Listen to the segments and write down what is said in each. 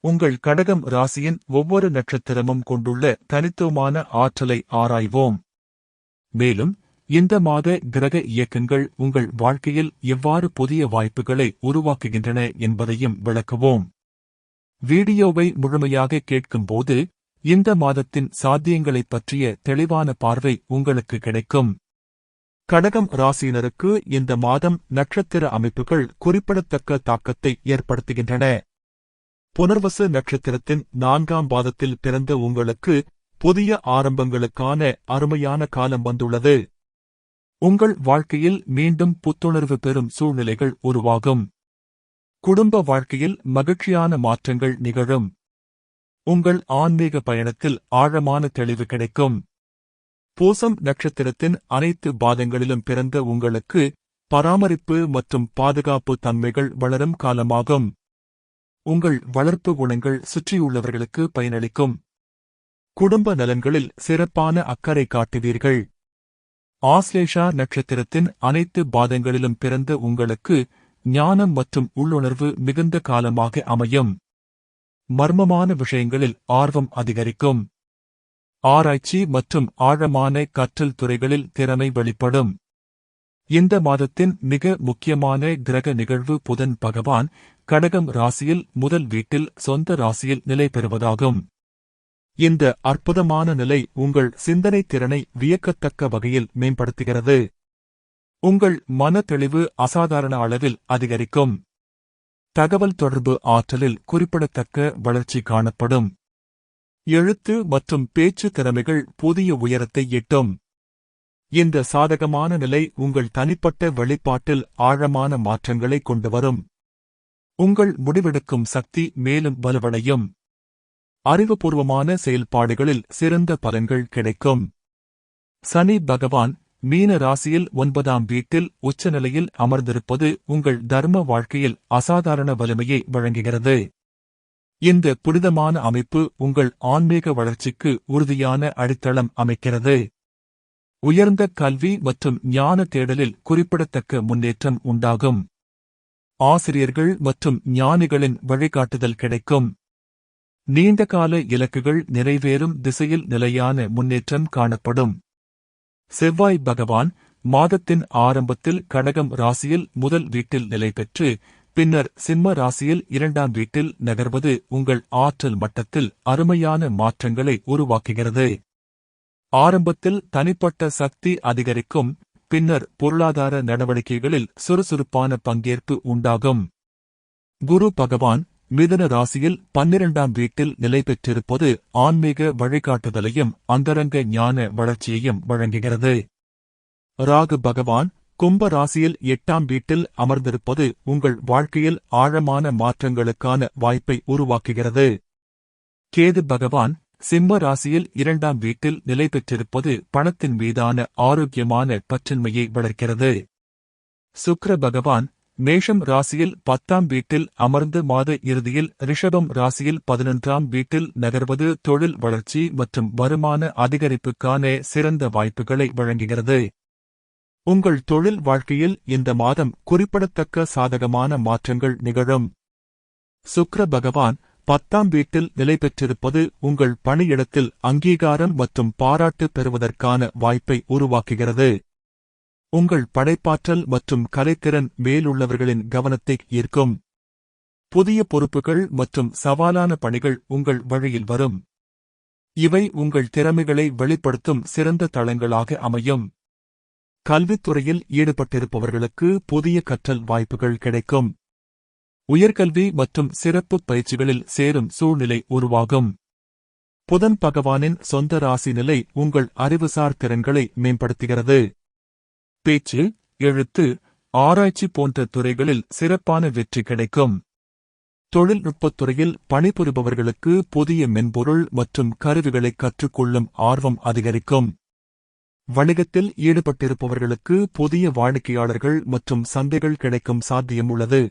உங்கள் கடகம் ராசியின் ஒவ்வொரு நட்சத்திரமும் கொண்டுள்ள தனித்துவமான ஆற்றலை ஆராய்வோம். மேலும் இந்த மாத கிரக இயக்கங்கள் உங்கள் வாழ்க்கையில் எவ்வாறு புதிய வாய்ப்புகளை உருவாக்குகின்றன என்பதையும் விளக்குவோம். வீடியோவை முழுமையாக கேட்கும்போது இந்த மாதத்தின் சாத்தியங்களைப் பற்றிய தெளிவான பார்வை உங்களுக்கு கிடைக்கும். கடகம் ராசியினருக்கு இந்த மாதம் நட்சத்திர அமைப்புகள் குறிப்பிடத்தக்க தாக்கத்தை ஏற்படுத்துகின்றன. புனர்வசு நட்சத்திரத்தின் நான்காம் பாதத்தில் பிறந்த உங்களுக்கு புதிய ஆரம்பங்களுக்கான அருமையான காலம் வந்துள்ளது. உங்கள் வாழ்க்கையில் மீண்டும் புத்துணர்வு பெறும் சூழ்நிலைகள் உருவாகும். குடும்ப வாழ்க்கையில் மகிழ்ச்சியான மாற்றங்கள் நிகழும். உங்கள் ஆன்மீக பயணத்தில் ஆழமான தெளிவு கிடைக்கும். பூசம் நட்சத்திரத்தின் அனைத்து பாதங்களிலும் பிறந்த உங்களுக்கு பராமரிப்பு மற்றும் பாதுகாப்பு தன்மைகள் வளரும் காலமாகும். உங்கள் வளர்ப்பு குணங்கள் சுற்றியுள்ளவர்களுக்கு பயனளிக்கும். குடும்ப நலன்களில் சிறப்பான அக்கறை காட்டுவீர்கள். ஆஸ்லேஷா நட்சத்திரத்தின் அனைத்து பாதங்களிலும் பிறந்த உங்களுக்கு ஞானம் மற்றும் உள்ளுணர்வு மிகுந்த காலமாக அமையும். மர்மமான விஷயங்களில் ஆர்வம் அதிகரிக்கும். ஆராய்ச்சி மற்றும் ஆழமான கற்றல் துறைகளில் திறமை வெளிப்படும். இந்த மாதத்தின் மிக முக்கியமான கிரக நிகழ்வு புதன் பகவான் கடகம் ராசியில் முதல் வீட்டில் சொந்த ராசியில் நிலை பெறுவதாகும். இந்த அற்புதமான நிலை உங்கள் சிந்தனை திறனை வியக்கத்தக்க வகையில் மேம்படுத்துகிறது. உங்கள் மன தெளிவு அசாதாரண அளவில் அதிகரிக்கும். தகவல் தொடர்பு ஆற்றலில் குறிப்பிடத்தக்க வளர்ச்சி காணப்படும். எழுத்து மற்றும் பேச்சு திறமைகள் புதிய உயரத்தை எட்டும். இந்த சாதகமான நிலை உங்கள் தனிப்பட்ட வெளிப்பாட்டில் ஆழமான மாற்றங்களை கொண்டு வரும். உங்கள் முடிவெடுக்கும் சக்தி மேலும் வலுவடையும். அறிவுபூர்வமான செயல்பாடுகளில் சிறந்த பலன்கள் கிடைக்கும். சனி பகவான் மீன ராசியில் ஒன்பதாம் வீட்டில் உச்சநிலையில் அமர்ந்திருப்பது உங்கள் தர்ம வாழ்க்கையில் அசாதாரண வலிமையை வழங்குகிறது. இந்த புனிதமான அமைப்பு உங்கள் ஆன்மீக வளர்ச்சிக்கு உறுதியான அடித்தளம் அமைக்கிறது. உயர்ந்த கல்வி மற்றும் ஞான தேடலில் குறிப்பிடத்தக்க முன்னேற்றம் உண்டாகும். ஆசிரியர்கள் மற்றும் ஞானிகளின் வழிகாட்டுதல் கிடைக்கும். நீண்டகால இலக்குகள் நிறைவேறும் திசையில் நிலையான முன்னேற்றம் காணப்படும். செவ்வாய் பகவான் மாதத்தின் ஆரம்பத்தில் கடகம் ராசியில் முதல் வீட்டில் நிலை பெற்று பின்னர் சிம்ம ராசியில் இரண்டாம் வீட்டில் நகர்வது உங்கள் ஆற்றல் மட்டத்தில் அருமையான மாற்றங்களை உருவாக்குகிறது. ஆரம்பத்தில் தனிப்பட்ட சக்தி அதிகரிக்கும் பின்னர் பொருளாதார நடவடிக்கைகளில் சுறுசுறுப்பான பங்கேற்பு உண்டாகும். குரு பகவான் மிதன ராசியில் பன்னிரண்டாம் வீட்டில் நிலை பெற்றிருப்பது ஆன்மீக வழிகாட்டுதலையும் அந்தரங்க ஞான வளர்ச்சியையும் வழங்குகிறது. ராகு பகவான் கும்ப ராசியில் எட்டாம் வீட்டில் அமர்ந்திருப்பது உங்கள் வாழ்க்கையில் ஆழமான மாற்றங்களுக்கான வாய்ப்பை உருவாக்குகிறது. கேது பகவான் சிம்ம ராசியில் இரண்டாம் வீட்டில் நிலை பெற்றிருப்பது பணத்தின் மீதான ஆரோக்கியமான பற்றின்மையை வளர்க்கிறது. சுக்ர பகவான் மேஷம் ராசியில் பத்தாம் வீட்டில் அமர்ந்து மாத இறுதியில் ரிஷபம் ராசியில் பதினொன்றாம் வீட்டில் நகர்வது தொழில் வளர்ச்சி மற்றும் வருமான அதிகரிப்புக்கான சிறந்த வாய்ப்புகளை வழங்குகிறது. உங்கள் தொழில் வாழ்க்கையில் இந்த மாதம் குறிப்பிடத்தக்க சாதகமான மாற்றங்கள் நிகழும். சுக்ர பகவான் பத்தாம் வீட்டில் நிலை பெற்றிருப்பது உங்கள் பணியிடத்தில் அங்கீகாரம் மற்றும் பாராட்டு பெறுவதற்கான வாய்ப்பை உருவாக்குகிறது. உங்கள் படைப்பாற்றல் மற்றும் கலைத்திறன் மேலுள்ளவர்களின் கவனத்தை ஈர்க்கும். புதிய பொறுப்புகள் மற்றும் சவாலான பணிகள் உங்கள் வழியில் வரும். இவை உங்கள் திறமைகளை வெளிப்படுத்தும் சிறந்த தளங்களாக அமையும். கல்வித்துறையில் ஈடுபட்டிருப்பவர்களுக்கு புதிய கற்றல் வாய்ப்புகள் கிடைக்கும். உயர்கல்வி மற்றும் சிறப்பு பயிற்சிகளில் சேரும் சூழ்நிலை உருவாகும். புதன் பகவானின் சொந்த ராசி நிலை உங்கள் அறிவுசார் திறன்களை மேம்படுத்துகிறது. பேச்சு எழுத்து ஆராய்ச்சி போன்ற துறைகளில் சிறப்பான வெற்றி கிடைக்கும். தொழில்நுட்பத் துறையில் பணிபுரிபவர்களுக்கு புதிய மென்பொருள் மற்றும் கருவிகளை கற்றுக்கொள்ளும் ஆர்வம் அதிகரிக்கும். வணிகத்தில் ஈடுபட்டிருப்பவர்களுக்கு புதிய வாடிக்கையாளர்கள் மற்றும் சந்தைகள் கிடைக்கும் சாத்தியம் உள்ளது.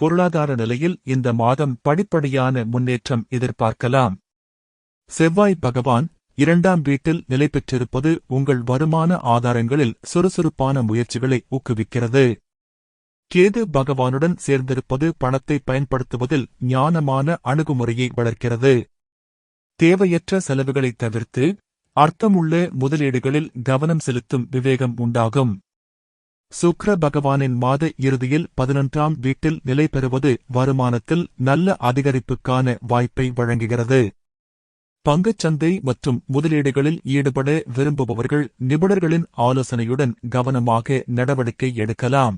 பொருளாதார நிலையில் இந்த மாதம் படிப்படியான முன்னேற்றம் எதிர்பார்க்கலாம். செவ்வாய் பகவான் இரண்டாம் வீட்டில் நிலை பெற்றிருப்பது உங்கள் வருமான ஆதாரங்களில் சுறுசுறுப்பான முயற்சிகளை ஊக்குவிக்கிறது. கேது பகவானுடன் சேர்ந்திருப்பது பணத்தை பயன்படுத்துவதில் ஞானமான அணுகுமுறையை வளர்க்கிறது. தேவையற்ற செலவுகளை தவிர்த்து அர்த்தமுள்ள முதலீடுகளில் கவனம் செலுத்தும் விவேகம் உண்டாகும். சுக்ர பகவானின் மாத இறுதியில் பதினொன்றாம் வீட்டில் நிலை பெறுவது வருமானத்தில் நல்ல அதிகரிப்புக்கான வாய்ப்பை வழங்குகிறது. பங்குச்சந்தை மற்றும் முதலீடுகளில் ஈடுபட விரும்புபவர்கள் நிபுணர்களின் ஆலோசனையுடன் கவனமாக நடவடிக்கை எடுக்கலாம்.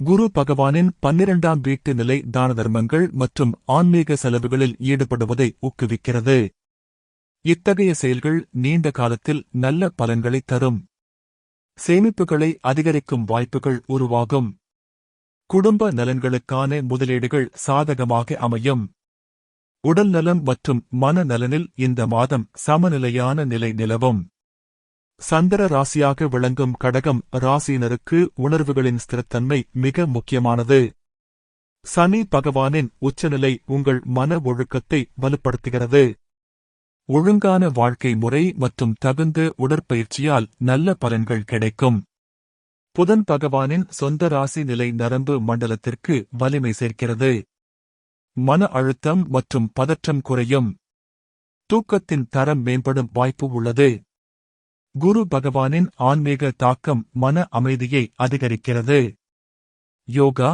குரு பகவானின் பன்னிரண்டாம் வீட்டு நிலை தான தர்மங்கள் மற்றும் ஆன்மீக செலவுகளில் ஈடுபடுவதை ஊக்குவிக்கிறது. இத்தகைய செயல்கள் நீண்ட காலத்தில் நல்ல பலன்களை தரும். சேமிப்புகளை அதிகரிக்கும் வாய்ப்புகள் உருவாகும். குடும்ப நலன்களுக்கான முதலீடுகள் சாதகமாக அமையும். உடல் நலம் மற்றும் மனநலனில் இந்த மாதம் சமநிலையான நிலை நிலவும். சந்திர ராசியாக விளங்கும் கடகம் ராசியினருக்கு உணர்வுகளின் ஸ்திரத்தன்மை மிக முக்கியமானது. சனி பகவானின் உச்சநிலை உங்கள் மன ஒழுக்கத்தை வலுப்படுத்துகிறது. ஒழுங்கான வாழ்க்கை முறை மற்றும் தகுந்த உடற்பயிற்சியால் நல்ல பலன்கள் கிடைக்கும். புதன் பகவானின் சொந்த ராசி நிலை நரம்பு மண்டலத்திற்கு வலிமை சேர்க்கிறது. மன அழுத்தம் மற்றும் பதற்றம் குறையும். தூக்கத்தின் தரம் மேம்படும் வாய்ப்பு உள்ளது. குரு பகவானின் ஆன்மீக தாக்கம் மன அமைதியை அதிகரிக்கிறது. யோகா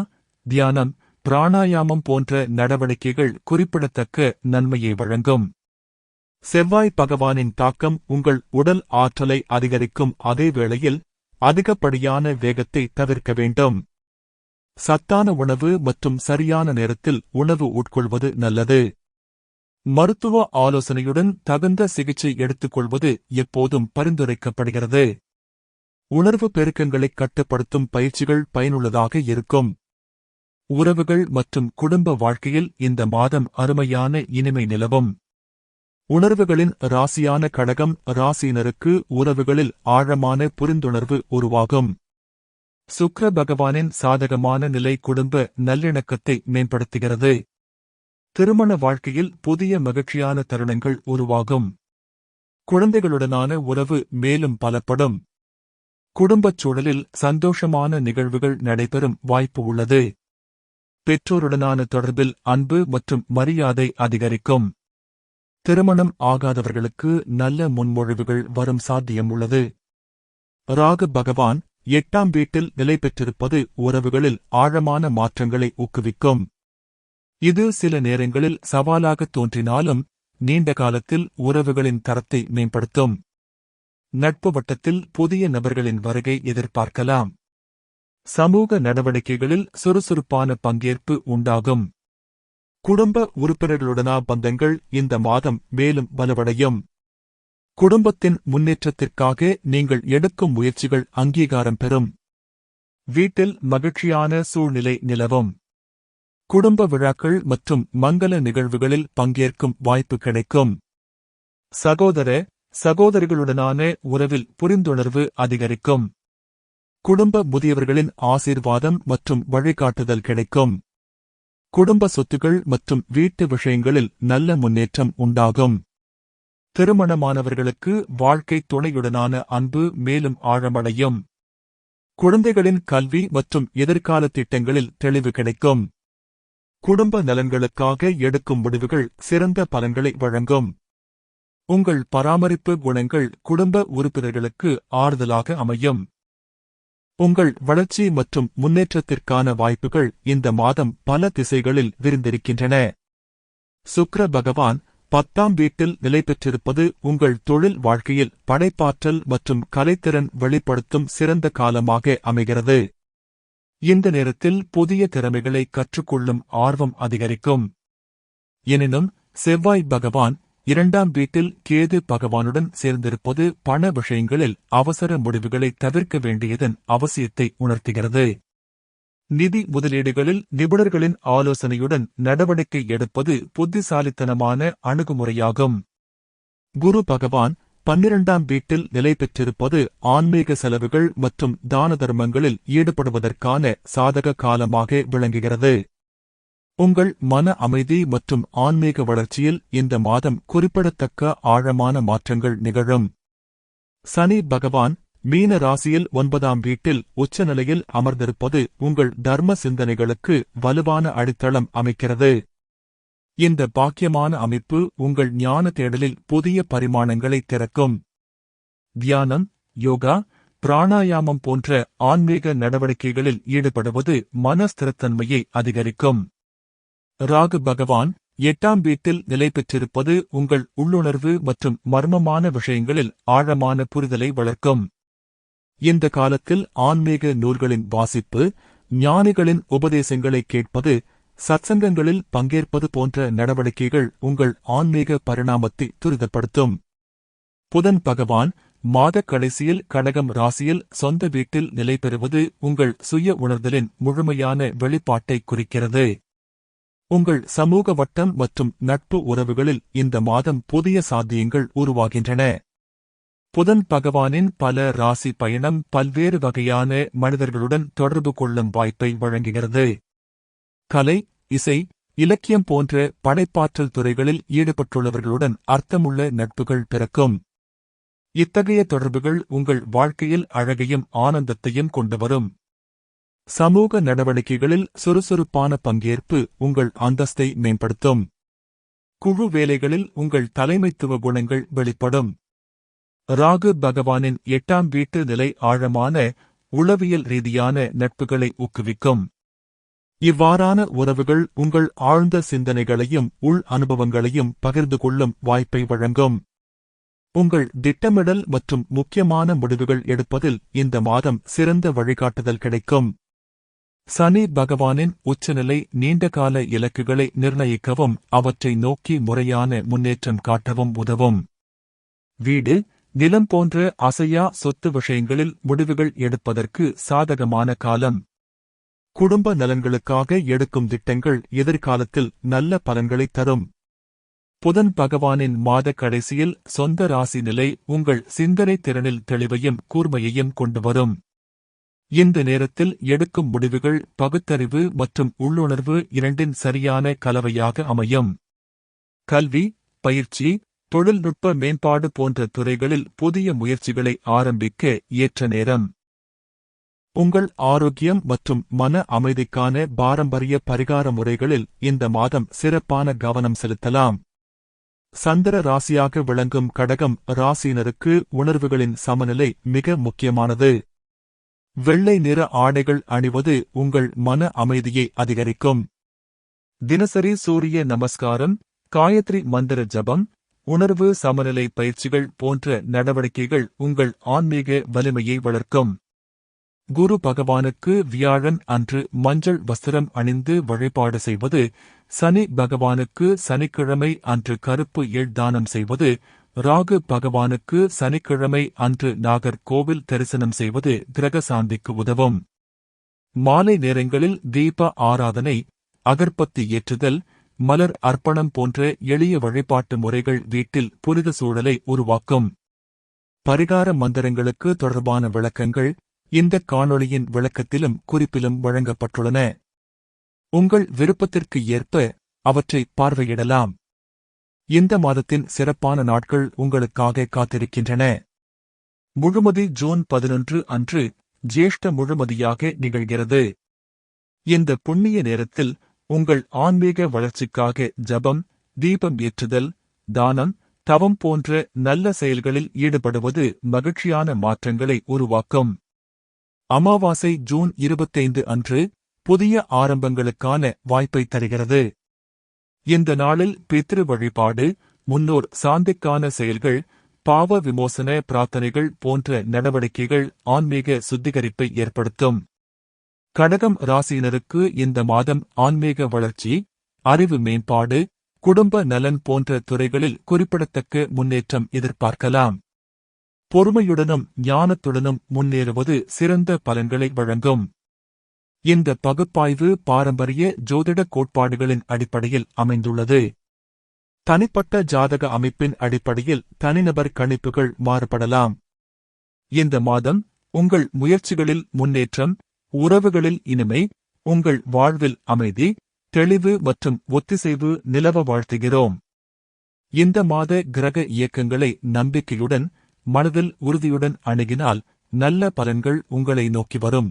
தியானம் பிராணாயாமம் போன்ற நடவடிக்கைகள் குறிப்பிடத்தக்க நன்மையை வழங்கும். செவ்வாய் பகவானின் தாக்கம் உங்கள் உடல் ஆற்றலை அதிகரிக்கும் அதே வேளையில் அதிகப்படியான வேகத்தை தவிர்க்க வேண்டும். சத்தான உணவு மற்றும் சரியான நேரத்தில் உணவு உட்கொள்வது நல்லது. மருத்துவ ஆலோசனையுடன் தகுந்த சிகிச்சை எடுத்துக்கொள்வது எப்போதும் பரிந்துரைக்கப்படுகிறது. உணர்வு பெருக்கங்களைக் கட்டுப்படுத்தும் பயிற்சிகள் பயனுள்ளதாக இருக்கும். உறவுகள் மற்றும் குடும்ப வாழ்க்கையில் இந்த மாதம் அருமையான இனிமை நிலவும். உணர்வுகளின் ராசியான கடகம் ராசியினருக்கு உறவுகளில் ஆழமான புரிந்துணர்வு உருவாகும். சுக்ர பகவானின் சாதகமான நிலை குடும்ப நல்லிணக்கத்தை மேம்படுத்துகிறது. திருமண வாழ்க்கையில் புதிய மகிழ்ச்சியான தருணங்கள் உருவாகும். குழந்தைகளுடனான உறவு மேலும் பலப்படும். குடும்பச் சூழலில் சந்தோஷமான நிகழ்வுகள் நடைபெறும் வாய்ப்பு உள்ளது. பெற்றோருடனான தொடர்பில் அன்பு மற்றும் மரியாதை அதிகரிக்கும். திருமணம் ஆகாதவர்களுக்கு நல்ல முன்மொழிவுகள் வரும் சாத்தியம் உள்ளது. ராகு பகவான் எட்டாம் வீட்டில் நிலை பெற்றிருப்பது உறவுகளில் ஆழமான மாற்றங்களை ஊக்குவிக்கும். இது சில நேரங்களில் சவாலாக தோன்றினாலும் நீண்ட காலத்தில் உறவுகளின் தரத்தை மேம்படுத்தும். நட்பு வட்டத்தில் புதிய நபர்களின் வருகை எதிர்பார்க்கலாம். சமூக நடவடிக்கைகளில் சுறுசுறுப்பான பங்கேற்பு உண்டாகும். குடும்ப உறுப்பினர்களுடனா பந்தங்கள் இந்த மாதம் மேலும் வலுவடையும். குடும்பத்தின் முன்னேற்றத்திற்காக நீங்கள் எடுக்கும் முயற்சிகள் அங்கீகாரம் பெறும். வீட்டில் மகிழ்ச்சியான சூழ்நிலை நிலவும். குடும்ப விழாக்கள் மற்றும் மங்கள நிகழ்வுகளில் பங்கேற்கும் வாய்ப்பு கிடைக்கும். சகோதர சகோதரிகளுடனான உறவில் புரிந்துணர்வு அதிகரிக்கும். குடும்ப முதியவர்களின் ஆசீர்வாதம் மற்றும் வழிகாட்டுதல் கிடைக்கும். குடும்ப சொத்துகள் மற்றும் வீட்டு விஷயங்களில் நல்ல முன்னேற்றம் உண்டாகும். திருமணமானவர்களுக்கு வாழ்க்கை துணையுடனான அன்பு மேலும் ஆழமடையும். குழந்தைகளின் கல்வி மற்றும் எதிர்கால திட்டங்களில் தெளிவு கிடைக்கும். குடும்ப நலன்களுக்காக எடுக்கும் முடிவுகள் சிறந்த பலன்களை வழங்கும். உங்கள் பராமரிப்பு குணங்கள் குடும்ப உறுப்பினர்களுக்கு ஆறுதலாக அமையும். உங்கள் வளர்ச்சி மற்றும் முன்னேற்றத்திற்கான வாய்ப்புகள் இந்த மாதம் பல திசைகளில் விரிந்திருக்கின்றன. சுக்ர பகவான் பத்தாம் வீட்டில் நிலை பெற்றிருப்பது உங்கள் தொழில் வாழ்க்கையில் படைப்பாற்றல் மற்றும் கலைத்திறன் வெளிப்படுத்தும் சிறந்த காலமாக அமைகிறது. இந்த நேரத்தில் புதிய திறமைகளை கற்றுக்கொள்ளும் ஆர்வம் அதிகரிக்கும். எனினும் செவ்வாய் பகவான் இரண்டாம் வீட்டில் கேது பகவானுடன் சேர்ந்திருப்பது பண விஷயங்களில் அவசர முடிவுகளை தவிர்க்க வேண்டியதன் அவசியத்தை உணர்த்துகிறது. நிதி முதலீடுகளில் நிபுணர்களின் ஆலோசனையுடன் நடவடிக்கை எடுப்பது புத்திசாலித்தனமான அணுகுமுறையாகும். குரு பகவான் பன்னிரண்டாம் வீட்டில் நிலை பெற்றிருப்பது ஆன்மீக செலவுகள் மற்றும் தான தர்மங்களில் ஈடுபடுவதற்கான சாதக காலமாக விளங்குகிறது. உங்கள் மன அமைதி மற்றும் ஆன்மீக வளர்ச்சியில் இந்த மாதம் குறிப்பிடத்தக்க ஆழமான மாற்றங்கள் நிகழும். சனி பகவான் மீன ராசியில் ஒன்பதாம் வீட்டில் உச்சநிலையில் அமர்ந்திருப்பது உங்கள் தர்ம சிந்தனைகளுக்கு வலுவான அடித்தளம் அமைக்கிறது. இந்த பாக்கியமான அமைப்பு உங்கள் ஞான தேடலில் புதிய பரிமாணங்களை திறக்கும். தியானம் யோகா பிராணாயாமம் போன்ற ஆன்மீக நடவடிக்கைகளில் ஈடுபடுவது மன ஸ்திரத்தன்மையை அதிகரிக்கும். ராகு பகவான் எட்டாம் வீட்டில் நிலை பெற்றிருப்பது உங்கள் உள்ளுணர்வு மற்றும் மர்மமான விஷயங்களில் ஆழமான புரிதலை வளர்க்கும். இந்த காலத்தில் ஆன்மீக நூல்களின் வாசிப்பு ஞானிகளின் உபதேசங்களை கேட்பது சத்சங்கங்களில் பங்கேற்பது போன்ற நடவடிக்கைகள் உங்கள் ஆன்மீக பரிணாமத்தை துரிதப்படுத்தும். புதன் பகவான் மாதக் கடைசியில் கடகம் ராசியில் சொந்த வீட்டில் நிலை பெறுவது உங்கள் சுய உணர்தலின் முழுமையான வெளிப்பாட்டை குறிக்கிறது. உங்கள் சமூக வட்டம் மற்றும் நட்பு உறவுகளில் இந்த மாதம் புதிய சாத்தியங்கள் உருவாகின்றன. புதன் பகவானின் பல ராசி பயணம் பல்வேறு வகையான மனிதர்களுடன் தொடர்பு கொள்ளும் வாய்ப்பை வழங்குகிறது. கலை இசை இலக்கியம் போன்ற படைப்பாற்றல் துறைகளில் ஈடுபட்டுள்ளவர்களுடன் அர்த்தமுள்ள நட்புகள் பிறக்கும். இத்தகைய தொடர்புகள் உங்கள் வாழ்க்கையில் அழகையும் ஆனந்தத்தையும் கொண்டுவரும் சமூக நடவடிக்கைகளில் சுறுசுறுப்பான பங்கேற்பு உங்கள் அந்தஸ்தை மேம்படுத்தும். குழு வேலைகளில் உங்கள் தலைமைத்துவ குணங்கள் வெளிப்படும். ராகு பகவானின் எட்டாம் வீட்டு நிலை ஆழமான உளவியல் ரீதியான நட்புகளை ஊக்குவிக்கும். இவ்வாறான உறவுகள் உங்கள் ஆழ்ந்த சிந்தனைகளையும் உள் அனுபவங்களையும் பகிர்ந்து கொள்ளும் வாய்ப்பை வழங்கும். உங்கள் திட்டமிடல் மற்றும் முக்கியமான முடிவுகள் எடுப்பதில் இந்த மாதம் சிறந்த வழிகாட்டுதல் கிடைக்கும். சனி பகவானின் உச்சநிலை நீண்டகால இலக்குகளை நிர்ணயிக்கவும் அவற்றை நோக்கி முறையான முன்னேற்றம் காட்டவும் உதவும். வீடு நிலம் போன்ற அசையா சொத்து விஷயங்களில் முடிவுகள் எடுப்பதற்கு சாதகமான காலம். குடும்ப நலன்களுக்காக எடுக்கும் திட்டங்கள் எதிர்காலத்தில் நல்ல பலன்களை தரும். புதன் பகவானின் மாத கடைசியில் சொந்த ராசி நிலை உங்கள் சிந்தனை திறனில் தெளிவையும் கூர்மையையும் கொண்டு வரும். இந்த நேரத்தில் எடுக்கும் முடிவுகள் பகுத்தறிவு மற்றும் உள்ளுணர்வு இரண்டின் சரியான கலவையாக அமையும். கல்வி பயிற்சி தொழில்நுட்ப மேம்பாடு போன்ற துறைகளில் புதிய முயற்சிகளை ஆரம்பிக்க ஏற்ற நேரம். உங்கள் ஆரோக்கியம் மற்றும் மன அமைதிக்கான பாரம்பரிய பரிகார முறைகளில் இந்த மாதம் சிறப்பான கவனம் செலுத்தலாம். சந்திர ராசியாக விளங்கும் கடகம் ராசியினருக்கு உணர்வுகளின் சமநிலை மிக முக்கியமானது. வெள்ளை நிற ஆடைகள் அணிவது உங்கள் மன அமைதியை அதிகரிக்கும். தினசரி சூரிய நமஸ்காரம் காயத்ரி மந்திர ஜபம் உணர்வு சமநிலை பயிற்சிகள் போன்ற நடவடிக்கைகள் உங்கள் ஆன்மீக வலிமையை வளர்க்கும். குரு பகவானுக்கு வியாழன் அன்று மஞ்சள் வஸ்திரம் அணிந்து வழிபாடு செய்வது சனி பகவானுக்கு சனிக்கிழமை அன்று கருப்பு எள் தானம் செய்வது ராகு பகவானுக்கு சனிக்கிழமை அன்று நாகர்கோவில் தரிசனம் செய்வது கிரக சாந்திக்கு உதவும். மாலை நேரங்களில் தீப ஆராதனை அகர்பத்தி ஏற்றுதல் மலர் அர்ப்பணம் போன்ற எளிய வழிபாட்டு முறைகள் வீட்டில் புனித சூழலை உருவாக்கும். பரிகார மந்திரங்களுக்கு தொடர்பான விளக்கங்கள் இந்த காணொளியின் விளக்கத்திலும் குறிப்பிலும் வழங்கப்பட்டுள்ளன. உங்கள் விருப்பத்திற்கு ஏற்ப அவற்றை பார்வையிடலாம். இந்த மாதத்தின் சிறப்பான நாட்கள் உங்களுக்காக காத்திருக்கின்றன. முழுமதி ஜூன் பதினொன்று அன்று ஜேஷ்ட முழுமதியாக நிகழ்கிறது. இந்த புண்ணிய நேரத்தில் உங்கள் ஆன்மீக வளர்ச்சிக்காக ஜபம் தீபம் ஏற்றுதல் தானம் தவம் போன்ற நல்ல செயல்களில் ஈடுபடுவது மகிழ்ச்சியான மாற்றங்களை உருவாக்கும். அமாவாசை ஜூன் இருபத்தைந்து அன்று புதிய ஆரம்பங்களுக்கான வாய்ப்பை தருகிறது. இந்த நாளில் பித்ரு வழிபாடு முன்னோர் சாந்திக்கான செயல்கள் பாவ விமோசன பிரார்த்தனைகள் போன்ற நடவடிக்கைகள் ஆன்மீக சுத்திகரிப்பை ஏற்படுத்தும். கடகம் ராசியினருக்கு இந்த மாதம் ஆன்மீக வளர்ச்சி அறிவு மேம்பாடு குடும்ப நலன் போன்ற துறைகளில் குறிப்பிடத்தக்க முன்னேற்றம் எதிர்பார்க்கலாம். பொறுமையுடனும் ஞானத்துடனும் முன்னேறுவது சிறந்த பலன்களை வழங்கும். இந்த பகுப்பாய்வு பாரம்பரிய ஜோதிட கோட்பாடுகளின் அடிப்படையில் அமைந்துள்ளது. தனிப்பட்ட ஜாதக அமைப்பின் அடிப்படையில் தனிநபர் கணிப்புகள் மாறுபடலாம். இந்த மாதம் உங்கள் முயற்சிகளில் முன்னேற்றம் உறவுகளில் இனிமை உங்கள் வாழ்வில் அமைதி தெளிவு மற்றும் ஒத்திசைவு நிலவ வாழ்த்துகிறோம். இந்த மாத கிரக இயக்கங்களை நம்பிக்கையுடன் மனதில் உறுதியுடன் அணுகினால் நல்ல பலன்கள் உங்களை நோக்கி வரும்.